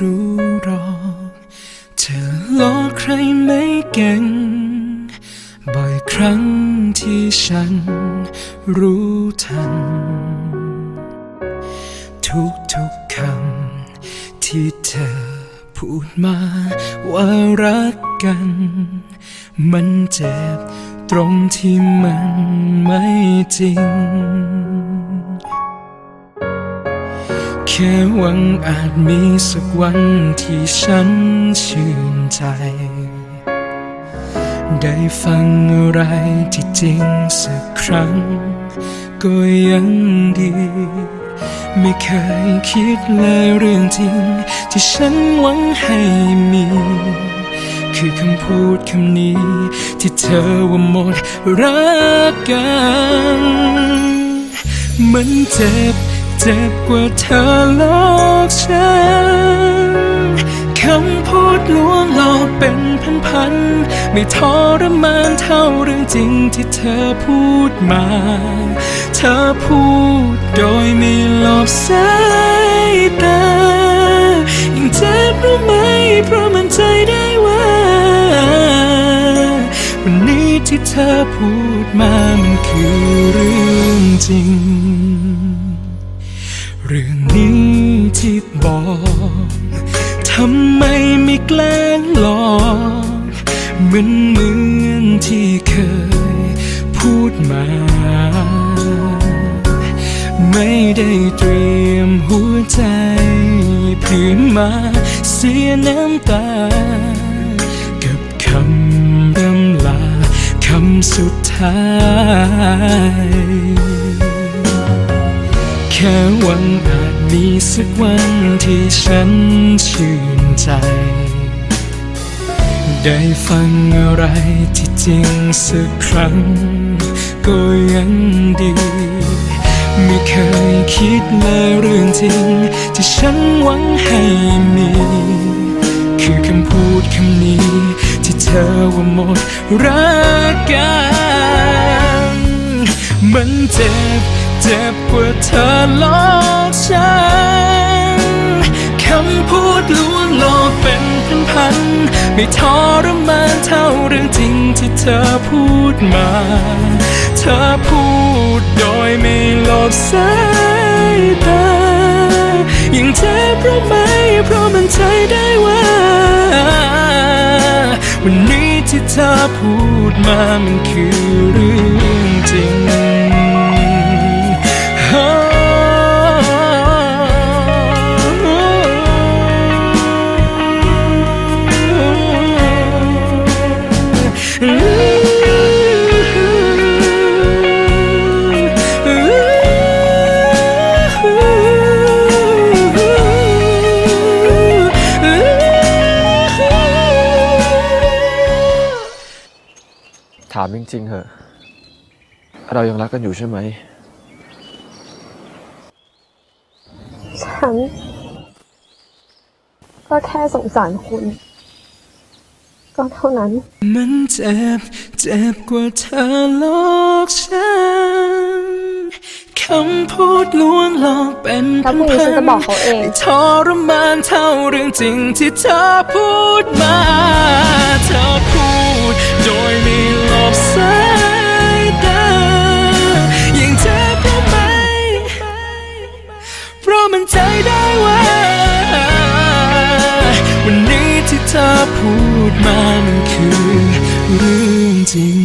รู้หรอกเธอล้อใครไม่เก่ง บ่อยครั้งที่ฉันรู้ทัน ทุกๆุกคำที่เธอพูดมาว่ารักกัน มันเจ็บตรงที่มันไม่จริง ค่หวังอาจมีสักวันที่ฉันชื่นใจ ได้ฟังอะไรที่จริงสักครั้ง ก็ยังดี ไม่เคยคิดเลยเรื่องจริง ที่ฉันหวังให้มี คือคำพูดคำนี้ ที่เธอว่าหมดรักกัน มันเจ็บ เจ็บกว่าเธอหลอกฉัน คำพูดลวงหลอกเป็นพันๆ ไม่ทรมานเท่าเรื่องจริงที่เธอพูดมา เธอพูดโดยไม่หลบสายตา ยิ่งเจ็บรู้ไหมเพราะมันใจได้ว่า วันนี้ที่เธอพูดมามันคือเรื่องจริง เรื่องนี้ที่บอกทำไมไม่แกล้งหลอกเหมือนเหมือนที่เคยพูดมา ไม่ได้เตรียมหัวใจพื้นมาเสียน้ำตา กับคำรำลาคำสุดท้าย แค่หวังอาจมีสักวันที่ฉันชื่นใจ ได้ฟังอะไรที่จริงสักครั้ง ก็ยังดี ไม่เคยคิดเลยเรื่องจริง ที่ฉันหวังให้มี คือคำพูดคำนี้ ที่เธอว่าหมดรักกัน มันเจ็บ เจ็บกว่าเธอหลอกฉันคำพูดลวงหลอกเป็นพันๆไม่ทรมานเท่าเรื่องจริงที่เธอพูดมา เธอพูดโดยไม่หลบสายตายิ่งเจ็บเพราะไหมเพราะมันใจได้ว่า วันนี้ที่เธอพูดมามันคือเรื่องจริง ถามจริงๆเหอะ เรายังรักกันอยู่ใช่ไหม ฉันก็แค่สงสารคุณ ก็เท่านั้น มันเจ็บ เจ็บกว่าเธอหลอกฉันคำพูดลวงหลอกเป็นถ้าพรุ่งนี้ฉันจะบอกเขาเองไม่ทรมานเท่าเรื่องจริงที่เธอพูดมา เธอพูด โดยไม่หลบสา พูดมันคือเรื่องจริง